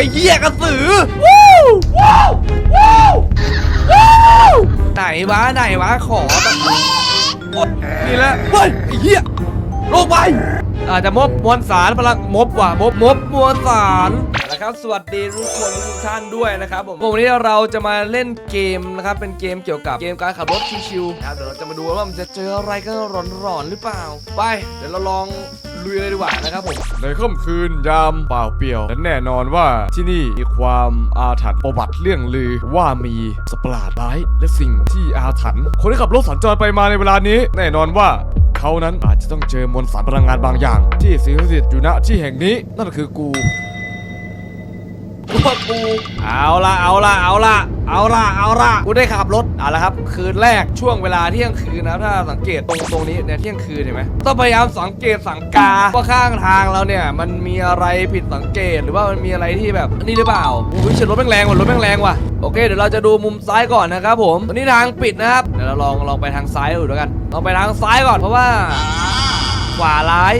ยเหี้ยกระสือวู้วู้วู้วู้ไหนวะไหนวะขอแบบโอ๊ยนี่แหละเฮ้ยไอ้เหี้ยลงไปอาจจะมบมวลสารพลังมบว่ะมบมบมวลสารนะครับสวัสดีทุกคนทุกท่านด้วยนะครับผมวันนี้เราจะมาเล่นเกมนะครับเป็นเกมเกี่ยวกับเกมการขับรถชิวๆนะครับเดี๋ยวเราจะมาดูว่ามันจะเจออะไรกันร้อนๆหรือเปล่า ไปเดี๋ยวเราลอง ลุยเลยดีกว่านะครับผมในค่ำคืนยามเปล่าเปลี่ยวและแน่นอนว่าที่นี่มีความอาถรรพ์ประวัติเรื่องลือว่ามีสตว์ปราดร้ายและสิ่งที่อาถรรพ์คนที่ขับรถสัญจรไปมาในเวลานี้ แน่นอนว่าเขานั้นอาจจะต้องเจอมวลสารพลังงานบางอย่าง ที่สิงสถิตอยู่ณที่แห่งนี้นั่นคือกูกูว่ากูเอาละเอาละเอาละ เอาละเอาละกูได้ขับรถเอาละครับ คืนแรกช่วงเวลาเที่ยงคืนนะครับถ้าสังเกตตรงตรงนี้เนี่ยเที่ยงคืนเห็นไหมต้องพยายามสังเกตสังกาว่าข้างทางเราเนี่ย มันมีอะไรผิดสังเกตหรือว่ามันมีอะไรที่แบบนี่หรือเปล่าโอ้ยเฉียดรถแม่งแรงว่ะรถแม่งแรงว่ะโอเคเดี๋ยวเราจะดูมุมซ้ายก่อนนะครับผมตอนนี้ทางปิดนะครับเดี๋ยวเราลองลองไปทางซ้ายดูแล้วกันลองไปทางซ้ายก่อนเพราะว่าขวาร้าย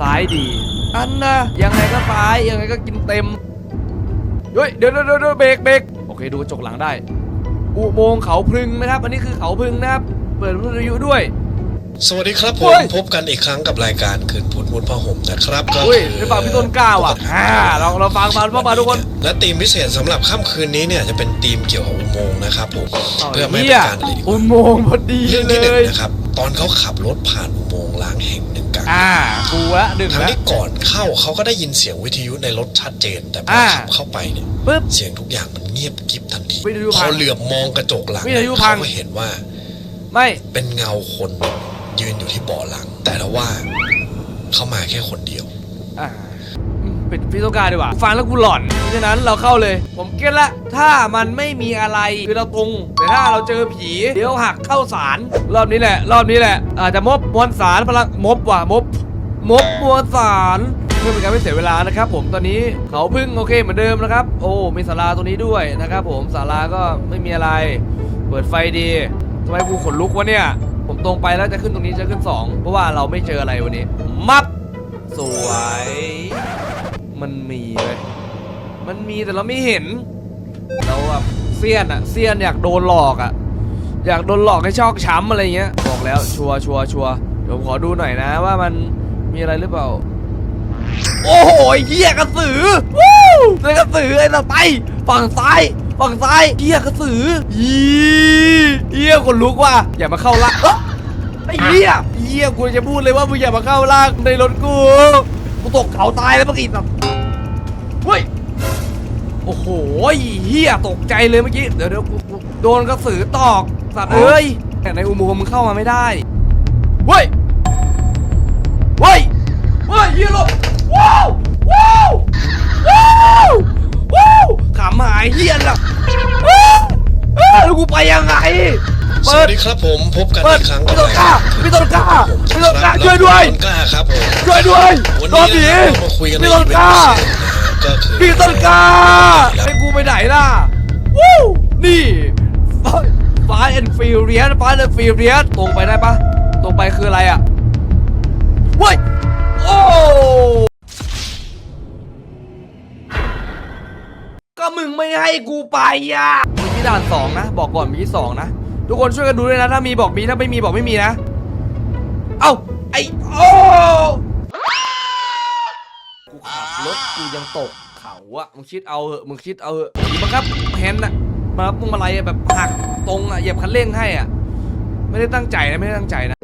ซ้ายดี อันนะยังไงก็ซ้ายยังไงก็กินเต็มเฮ้ยเดี๋ยวเดี๋ยวเดี๋ยวเบรกเบรก เคดูกระจกหลังได้ อุโมงค์เขาพรึงนะครับ อันนี้คือเขาพรึงนะครับ เปิดวิทยุด้วย สวัสดีครับผเฮ้มย พบกันอีกครั้งกับรายการคืนพุธมุดผ้าห่มนะครับก็อุ้ยคือได้ฟังพี่ต้นกล้าว่ะอ่าเราเราฟังมาฟังมาทุกคน และธีมพิเศษสำหรับค่ำคืนนี้เนี่ยจะเป็นธีมเกี่ยวกับอุโมงค์นะครับผมเพื่อไม่ให้เหี้เป็ยนการอะไรดีกอุว่าโมงค์พอดีเรื่องเลที่หนึ่งยนะครับ ตอนเขาขับรถผ่านอุโมงค์ล้างแห่งหนึ่งกลาง อ่ากูละดึงทั้งละ ที่ก่อนเข้าเขาก็ได้ยินเสียงวิทยุในรถชัดเจน แต่พออ่า ขับเข้าไปเนี่ย ปึ๊บ เสียงทุกอย่างมันเงียบกริบทันทีวิทยุพพัองเหลือบมองกระจกหลังวิทยุพัง เขาก็เห็นว่าไม่ เป็นเงาคนยืนอยู่ที่เบาะหลัง แต่ละว่าเขามาแค่คนเดียว อ่าอืม ปิดพี่ต้นกล้าดีกว่า ฟังแล้วกูหลอน เพราะฉะนั้นเราเข้าเลย ผมเก็ตละ ถ้ามันไม่มีอะไรคือเราตรงแต่ถ้าเราเจอผีเดี๋ยวหักเข้าสารรอบนี้แหละ รอบนี้แหละอาจจะมบมวลสารพลังมบว่ะมบมบมวลสารเพื่อเป็นการไม่เสียเวลานะครับผมตอนนี้เขาพึ่งโอเคเหมือนเดิมนะครับ โอ้มีศาลาตรงนี้ด้วยนะครับผมศาลาก็ไม่มีอะไร เปิดไฟดีทำไมกูขนลุกวะเนี่ย ผมตรงไปแล้วจะขึ้นตรงนี้จะขึ้น 2 เพราะว่าเราไม่เจออะไรวันนี้ มับ สวย มันมีเลยมันมีแต่เราไม่เห็น เราแบบเซียนอะเซียนอยากโดนหลอกอะอยากโดนหลอกให้ชอกช้ำอะไรเงี้ย บอกแล้วชัวร์ชัวร์ชัวร์เดี๋ยวขอดูหน่อยนะว่ามันมีอะไรหรือเปล่า โอ้โหเหี้ยกระสือวู้เจอกระสือไอ้สัตว์ไปฝั่งซ้ายฝั่งซ้ายเหี้ยกระสือยีเหี้ยคนลุกว่ะอย่ามาเข้าล่างเอ้อไอ้เหี้ยเหี้ยกูจะพูดเลยว่ามึงอย่ามาเข้าล่างในรถกูกูตกเขาตายแล้วเมื่อกี้สัตว์ เฮ้ย โอ้โหเฮียตกใจเลยเมื่อกี้ เดี๋ยวเดี๋ยวกูกูโดนกระสือตอก สัตว์เอ้ยแต่ในอุโมงค์มึงเข้ามาไม่ได้ เฮ้ย เฮ้ย เฮ้ยเฮียหลบว้าว ว้าว ว้าวว้าวขำหายเฮียน่ะอ้าวอ้าวแล้วกูไปยังไง สเปิวัด สดีครับผมพบกันเปิดอีกครั้งพี่ต้นกล้าพี่ต้นกล้าพี่ต้นกล้าครับช่วยด้วยพี่ต้นกล้าครับผม ช่วยด้วยวันโดนผีนี้เรามาคุยกันในพี่ต้นกล้า ก็คือพี่ต้นกล้าให้กูไปไหนล่ะ วู้ นี่ฟ้าแอนฟิลเรียนฟ้าแอนฟิลเรียนตรงไปได้ปะตรงไปคืออะไรอะเว้ย โอ้ก็มึงไม่ให้กูไปอะมีที่ด่านสองนะ บอกก่อนมีที่สองนะ ทุกคนช่วยกันดูด้วยนะ ถ้ามีบอกมี ถ้าไม่มีบอกไม่มีนะ เอ้า ไอ้ โอ้ รถกูยังตกเขาอะมึงคิดเอาเหอะมึงคิดเอาเหอะดีบังคับแฮนด์อะมารับพวงมาลัยอะแบบหักตรงอะเหยียบคันเร่งให้อะไม่ได้ตั้งใจนะไม่ได้ตั้งใจนะ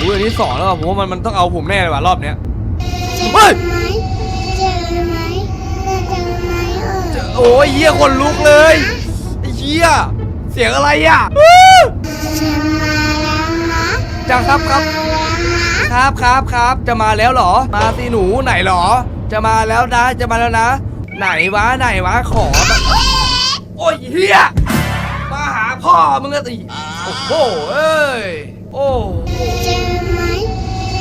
อุ้ยอันนี้สองแล้วอะผมว่ามันมันต้องเอาผมแน่เลยว่ะรอบเนี้ยเฮ้ยเจอไหมเจอไหมเจอไหมเออโอ้ยเหี้ยคนลุกเลยไอ้เหี้ยเสียงอะไรอะจะมาแล้ว นะจังครับครับ ครับครับครับจะมาแล้วเหรอ มาสิหนูไหนเหรอ จะมาแล้วนะจะมาแล้วนะ ไหนวะไหนวะขอแบบโอ้ยเฮียมาหาพ่อมึงอะสิโอ้โหเอ้ยโอ้เจอไหม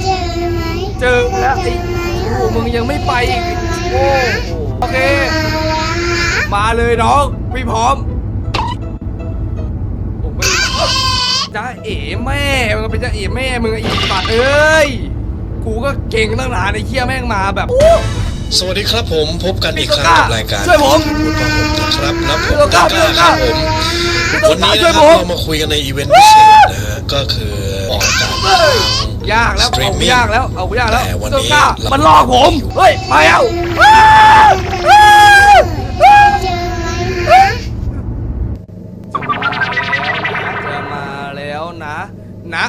เจอไหมเจอแล้วไอ้โอ้มึงยังไม่ไปอีกโอ้โอเค มาแล้วนะมาเลยน้องพี่พร้อม จ้าเอ๋แม่มึงเป็นจ้าเอ๋แม่มึงไอ้บัตรเอ้ยกูก็เก่งตั้งนานไอ้เหี้ยแม่งมาแบบ สวัสดีครับผมพบกันอีกครั้งพี่กับโตก้ารายการช่วยผมพูดกับผมนะครับแล้วผมพี่โตก้าต้นพี่โตกก้าล้าครับผมพี่โตวันก้านี้ช่วนะยคผรับมเรามาคุยกันในอีเวนต์พิเศษนะฮะก็คือออกอากาศทางยากแล้วสตรีเอามกูมิ่งยากแล้วเอากูยากแล้วแต่วันเจ้านี้กล้าเรามัมันหลอกผมเฮ้ยมาแล้ว นะ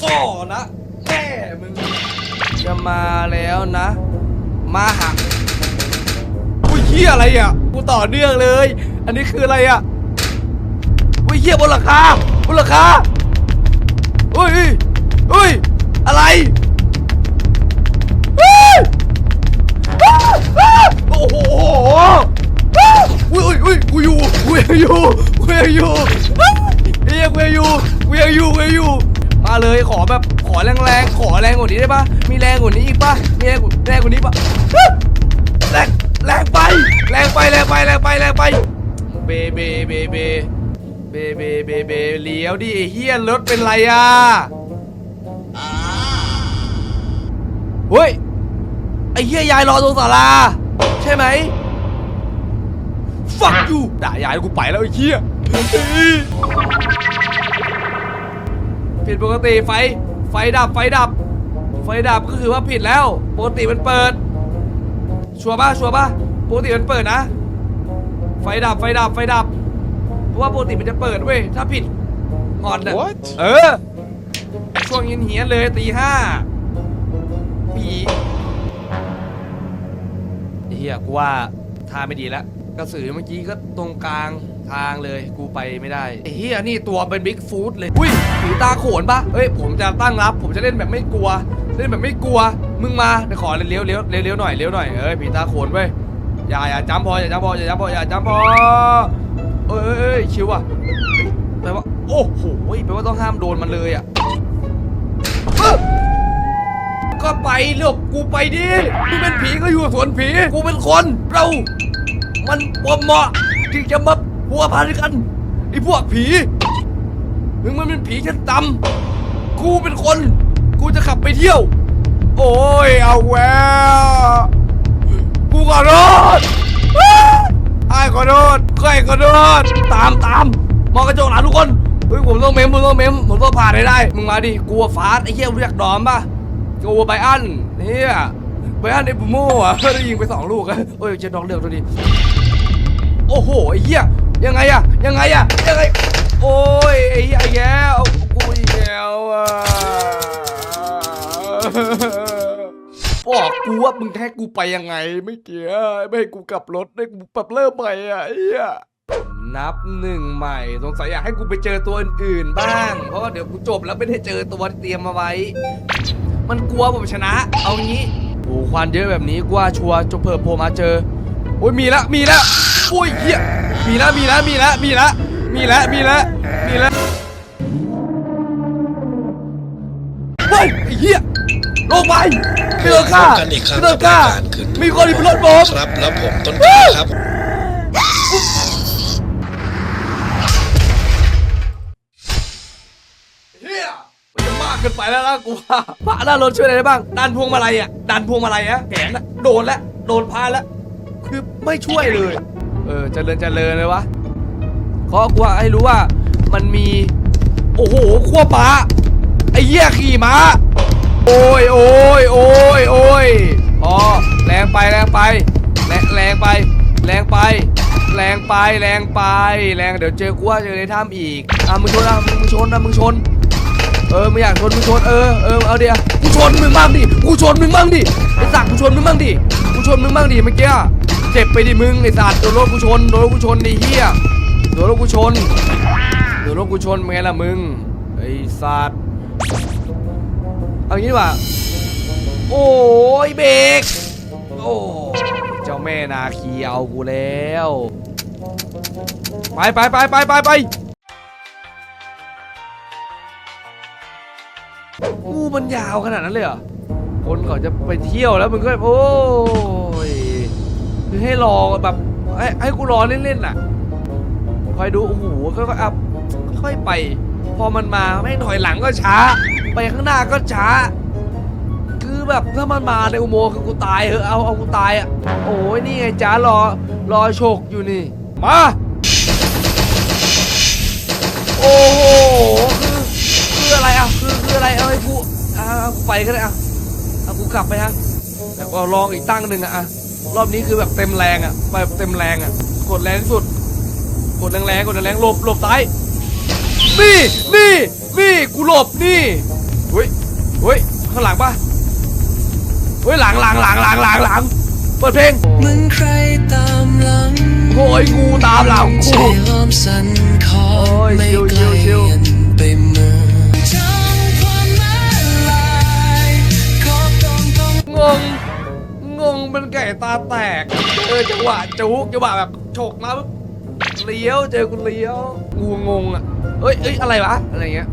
พ่อนะแม่มึงจะมาแล้วนะ มาหักอุ้ยเฮียอะไรอะกูต่อเนื่องเลย อันนี้คืออะไรอะอุ้ยเฮียบนหลังคาบนหลังคาอุ้ยอุ้ยอะไรโอ้โหอุ้ยอุ้ยอุ้ยกูอยู่กูยังอยู่กูยังอยู่เฮียกูยังอยู่กูยังอยู่กูยังอยู่ มาเลยขอแบบขอแรงๆขอแรงกว่านี้ได้ปะมีแรงกว่านี้อีกปะมีแรงกว่าแรงกว่านี้ปะแรงแรงไปแรงไปแรงไปแรงไปแรงไปเบเบเบเบเบเบเบเบเลี้ยวดิเฮียรถเป็นไรอะเฮ้ยไอ้เฮียยายรอตรงศาลาใช่ไหม fuck you ด่ายายกูไปแล้วไอ้เฮีย ผิดปกติไฟ ไฟดับไฟดับ ไฟดับก็คือว่าผิดแล้ว ปกติมันเปิด ชัวร์ป่ะชัวร์ป่ะปกติมันเปิดนะ ไฟดับไฟดับไฟดับ เพราะว่าปกติมันจะเปิดเว้ยถ้าผิดงอนน่ะ What? เออ ช่วงเย็นเหียนๆเลยตีห้าผีไอ้เฮียกูว่าท่าไม่ดีแล้วกระสือเมื่อกี้ก็ตรงกลาง ทางเลยกูไปไม่ได้ไอ้เฮียนี่ตัวเป็นบิ๊กฟูดเลยอุ้ยผีตาโขนปะเฮ้ยผมจะตั้งรับ ผมจะเล่นแบบไม่กลัว เล่นแบบไม่กลัว มึงมาเดี๋ยวขอเลี้ยวเลี้ยวเลี้ยวเลี้ยวหน่อยเลี้ยวหน่อยเอ้ยผีตาโขนเว้ยอย่าอย่าจำพออย่าจำพออย่าจำพออย่าจำพอเอ้ยเอ้ยชิวอะแปลว่าโอ้โหแปลว่าต้องห้ามโดนมันเลยอะก็ไปเลือกกูไปดิมึงเป็นผีก็อยู่สวนผี กูเป็นคนเรา มันบ่เหมาะที่จะมา พัวพันกันไอ้พวกผีมึงมันเป็นผีชั้นต่ำกูเป็นคน กูจะขับไปเที่ยว โอ้ยเอาแววกูขอโทษอ้าไอ้ขอโทษใครขอโทษตามตามมองกระจกหลังทุกคนเฮ้ยผมต้องเมมผมต้องเมมผมต้องผ่านให้ได้มึงมาดิกลัวฟาสไอ้เหี้ยรู้จักดอมป่ะกูไบอันเนี่ยไบอันไอ้บูโม่อะได้ยิงไปสองลูกอะโอ้ยเจ็ดดอกเลือกตัวนี้โอ้โหไอ้เหี้ย ยังไงอะยังไงอะยังไง โอ้ยไอ้เหี้ยไอ้แย่เอากูอีกแล้วอะบอกกูว่ามึงแท้กูไปยังไงไม่เกี่ยวไม่ให้กูกลับรถได้กูปรับเริ่มใหม่อะไอ้เหี้ยนับหนึ่งใหม่สงสัยอยากให้กูไปเจอตัวอื่นๆบ้าง เพราะว่าเดี๋ยวกูจบแล้วไม่ได้เจอตัวที่เตรียมมาไว้ มันกลัวผมชนะ เอางี้โอ้ควันเยอะแบบนี้กว่าชัวร์จบเพิ่มโผล่มาเจอโอ้ยมีแล้วมีแล้ว โอ้ยเหี้ยมีแล้วมีแล้วมีแล้วมีแล้วมีแล้วมีแล้วมีแล้วเฮ้ยไอ้เหี้ยลงไปไม่ต้องกล้าพบกันอีกครั้งไม่ต้กัอบงกล้ารายการคืนมีคนอยู่บนรถผมครับ แล้วผมต้นกล้าครับเฮียมันจะมากเกินไปแล้วนะกูว่าพระหน้ารถช่วยอะไรได้บ้างดันพวงมาลัยอะดันพวงมาลัยอะแขนอะโดนแล้วโดนพาแล้วคือไม่ช่วยเลย เออเจริญเจริญเลยวะเพราะกูว่าให้รู้ว่ามันมี โอ้โหขั้วม้าไอ้เหี้ยขี่ม้า โอ้ยโอ้ยโอ้ยโอ้ยพอแรงไปแรงไปแรงแรงไป แรงไป แรงไปแรงไป แรงเดี๋ยวเจอกูว่าเจอในถ้ำอีกอะมึงชนอะมึงชนอะมึงชนเออไม่อยากชนมึงชนเออเออเอาเดี๋ยวกูชนมึงบ้างดิกูชนมึงบ้างดิไอ้สัตว์กูชนมึงบ้างดิกูชนมึงบ้างดิเมื่อกี้ เจ็บไปดิมึงไอ้สัตว์โดนรถกูชนโดนรถกูชนดิเฮียโดนรถกูชนโดนรถกูชนเป็นไงล่ะมึงไอ้สัตว์เอางี้ดีกว่าโอ้ยเบรกโอ้เจ้าแม่นาคีเอากูแล้วไปไปไปไปไปไปงูมันยาวขนาดนั้นเลยเหรอคนเขาจะไปเที่ยวแล้วมึงก็โอ้ย คือให้รอแบบให้ให้กูรอเล่นๆน่ะ คอยดูโอ้โหค่อยๆอัพค่อยๆไป พอมันมาไม่ถอยหลังก็ช้า ไปข้างหน้าก็ช้า คือแบบถ้ามันมาในอุโมงค์คือกูตายเหอะเอาเอากูตายอะโอ้ยนี่ไงจ้ารอรอโชคอยู่นี่ มาโอ้โหคือคืออะไรอะคือคืออะไรเอาให้กูอ่ากูไปก็ได้อะเอากูกลับไปฮะแต่ก็ลองอีกตั้งหนึ่งอะ รอบนี้คือแบบเต็มแรงอะแบบเต็มแรงอะ กดแรงที่สุด กดแรงๆกดแรงๆหลบหลบซ้ายนี่นี่นี่กูหลบนี่เฮ้ยเฮ้ยข้างหลังปะเฮ้ยหลังหลังหลังหลังหลังหลังเปิดเพลงเหมือนใครตามหลังโอ้ยงูตามหลังใจกูล้อมสั่นคอโอ้ยไม่ชิวไกชิลว มันไก่ตาแตก เออจังหวะจุกจังหวะแบบฉกมาปุ๊บเลี้ยวเจอกูเลี้ยวงูงงอะเอ้ยเอ้ยอะไรวะอะไรเงี้ย